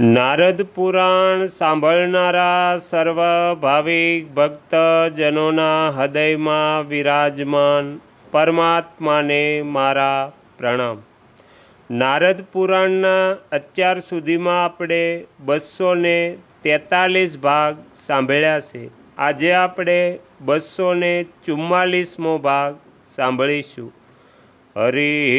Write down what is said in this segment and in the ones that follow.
નારદ પુરાણ સાંભળનારા સર્વ ભાવિક ભક્તજનોના હૃદયમાં વિરાજમાન પરમાત્માને મારા પ્રણામ. નારદ પુરાણના અત્યાર સુધીમાં આપણે બસો ને તેતાલીસ ભાગ સાંભળ્યા છે. આજે આપણે બસો ને ચુમ્માલીસમો ભાગ સાંભળીશું. હરિ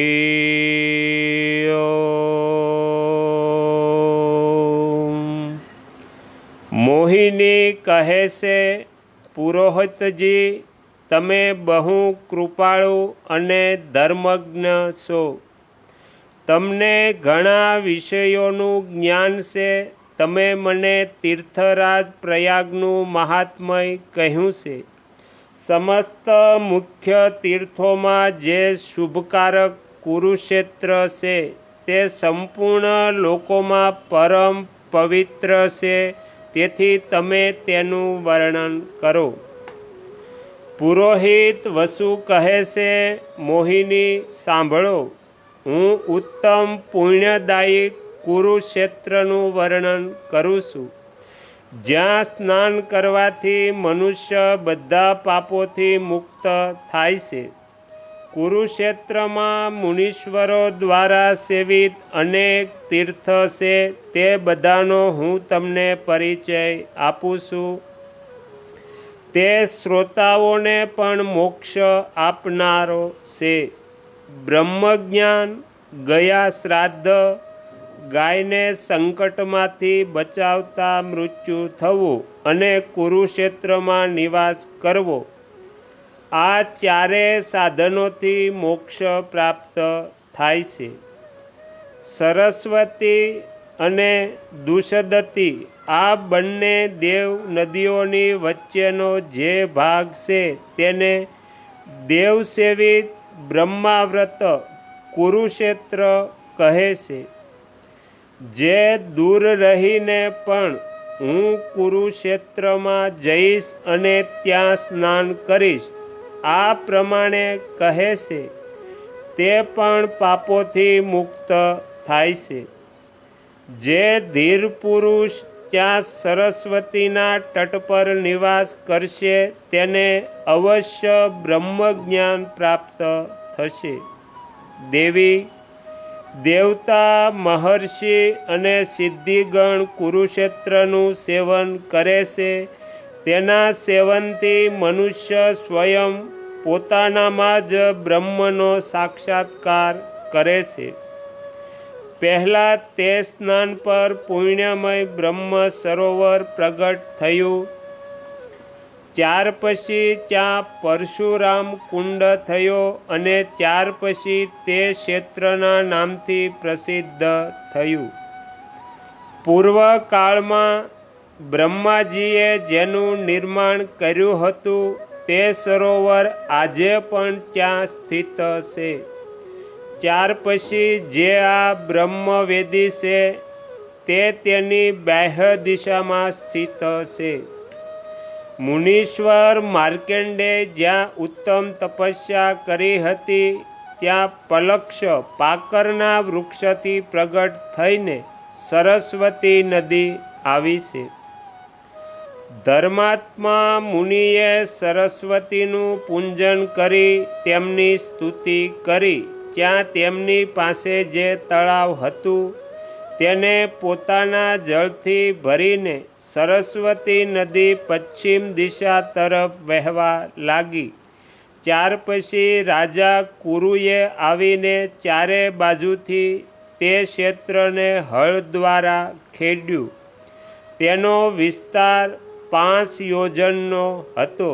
મોહિની કહે છે, પુરોહિતજી, તમે બહુ કૃપાળુ અને ધર્મજ્ઞ છો. તમને ઘણા વિષયોનું જ્ઞાન છે. તમે મને તીર્થરાજ પ્રયાગનું મહાત્મય કહ્યું છે. સમસ્ત મુખ્ય તીર્થોમાં જે શુભકારક કુરુક્ષેત્ર છે, તે સંપૂર્ણ લોકોમાં પરમ પવિત્ર છે. તેથી તમે તેનું વર્ણન કરો. પુરોહિત વસુ કહે છે, મોહિની, સાંભળો. હું ઉત્તમ પુણ્યદાયી કુરુક્ષેત્રનું વર્ણન કરું છું. જ્યાં સ્નાન કરવાથી મનુષ્ય બધા પાપોથી મુક્ત થાય છે. કુરુક્ષેત્રમાં મુનીશ્વરો દ્વારા સેવિત અનેક તીર્થ છે, તે બધાનો હું તમને પરિચય આપું છું. તે શ્રોતાઓને પણ મોક્ષ આપનારો છે. બ્રહ્મજ્ઞાન ગયા શ્રાદ્ધ ગાયને સંકટમાંથી બચાવતા મૃત્યુ થવું અને કુરુક્ષેત્રમાં નિવાસ કરવો. આ ચારે સાધનોથી મોક્ષ પ્રાપ્ત થાય છે. સરસ્વતી અને દુષદતી આ બંને દેવ નદીઓની વચ્ચેનો જે ભાગ છે તેને દેવસેવિત બ્રહ્માવ્રત કુરુક્ષેત્ર કહે છે. જે દૂર રહીને પણ હું કુરુક્ષેત્રમાં જઈશ અને ત્યાં સ્નાન કરીશ. આ પ્રમાણે કહે છે, તે પણ પાપોથી મુક્ત થાય છે. જે ધીર પુરુષ ત્યાં સરસ્વતીના તટ પર નિવાસ કરશે, તેને અવશ્ય બ્રહ્મજ્ઞાન પ્રાપ્ત થશે. દેવી, દેવતા, મહર્ષિ અને સિદ્ધિગણ કુરુક્ષેત્રનું સેવન કરે છે તેના સેવનથી મનુષ્ય સ્વયં પોતાનામાં જ બ્રહ્મનો સાક્ષાત્કાર કરે છે. પહેલાં તે સ્નાન પર પુણ્યમય બ્રહ્મ સરોવર પ્રગટ થયું. ચાર પછી ત્યાં પરશુરામ કુંડ થયો અને ચાર પછી તે ક્ષેત્રના નામથી પ્રસિદ્ધ થયું. પૂર્વકાળમાં બ્રહ્માજીએ જેનું નિર્માણ કર્યું હતું તે સરોવર આજે પણ ત્યાં સ્થિત છે. ત્યાર પછી જે આ બ્રહ્મવેદી છે, તે તેની બાહ્ય દિશામાં સ્થિત છે. મુનીશ્વર માર્કેન્ડે જ્યાં ઉત્તમ તપસ્યા કરી હતી, ત્યાં પલક્ષ પાકરના વૃક્ષથી પ્રગટ થઈને સરસ્વતી નદી આવી છે. ધર્માત્મા મુનિએ સરસ્વતીનું પૂજન કરી તેમની સ્તુતિ કરી. ત્યાં તેમની પાસે જે તળાવ હતું, તેને પોતાના જળથી ભરીને સરસ્વતી નદી પશ્ચિમ દિશા તરફ વહેવા લાગી. ત્યાર પછી રાજા કુરુએ આવીને ચારે બાજુથી તે ક્ષેત્રને હળ દ્વારા ખેડ્યું. તેનો વિસ્તાર પાંચ યોજનનો હતો.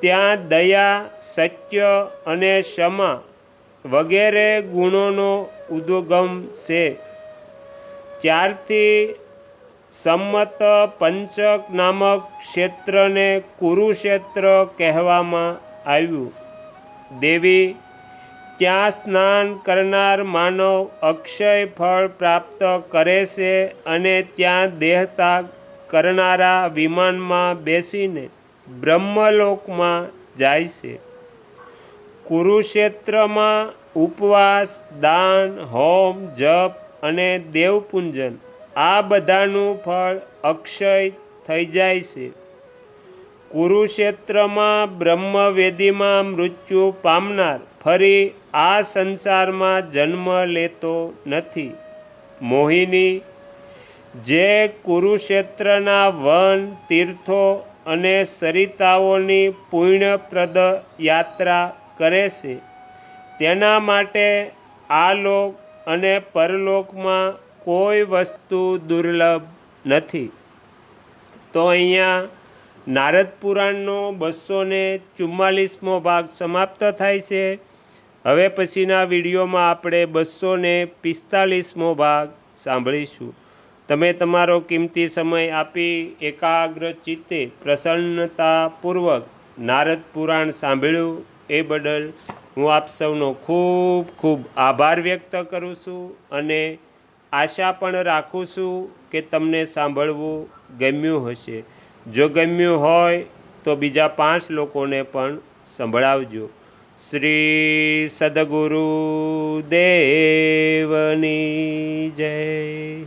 ત્યાં દયા, સત્ય અને ક્ષમા વગેરે ગુણોનો ઉદ્ગમ છે. ત્યારથી સંમત પંચક નામક ક્ષેત્રને કુરુક્ષેત્ર કહેવામાં આવ્યું. દેવી, ત્યાં સ્નાન કરનાર માનવ અક્ષય ફળ પ્રાપ્ત કરે છે અને ત્યાં દેહત્યાગ કરનારા વિમાનમાં બેસીને બ્રહ્મલોકમાં જાય છે. કુરુક્ષેત્રમાં ઉપવાસ, દાન, હોમ, જપ અને દેવપૂંજન આ બધાનું ફળ અક્ષય થઈ જાય છે. કુરુક્ષેત્રમાં બ્રહ્મવેદીમાં મૃત્યુ પામનાર ફરી આ સંસારમાં જન્મ લેતો નથી. મોહિની જે કુરુક્ષેત્રના વન, તીર્થો અને સરિતાઓની પુણ્યપ્રદ યાત્રા કરે છે. તેના માટે આ લોક અને પરલોકમાં કોઈ વસ્તુ દુર્લભ નથી. તો અહીંયા નારદ પુરાણનો બસો ને ચુમ્માલીસમો ભાગ સમાપ્ત થાય છે. હવે પછીના વિડીયોમાં આપણે બસો ને પિસ્તાલીસમો ભાગ સાંભળીશું. તમે તમારો કિંમતી સમય આપી એકાગ્ર ચિત્તે પ્રસન્નતાપૂર્વક નારદ પુરાણ સાંભળ્યું એ બદલ હું આપ સૌનો ખૂબ ખૂબ આભાર વ્યક્ત કરું છું અને આશા પણ રાખું છું કે તમને સાંભળવું ગમ્યું હશે. જો ગમ્યું હોય તો બીજા પાંચ લોકોને પણ સંભળાવજો. શ્રી સદગુરુ દેવની જય.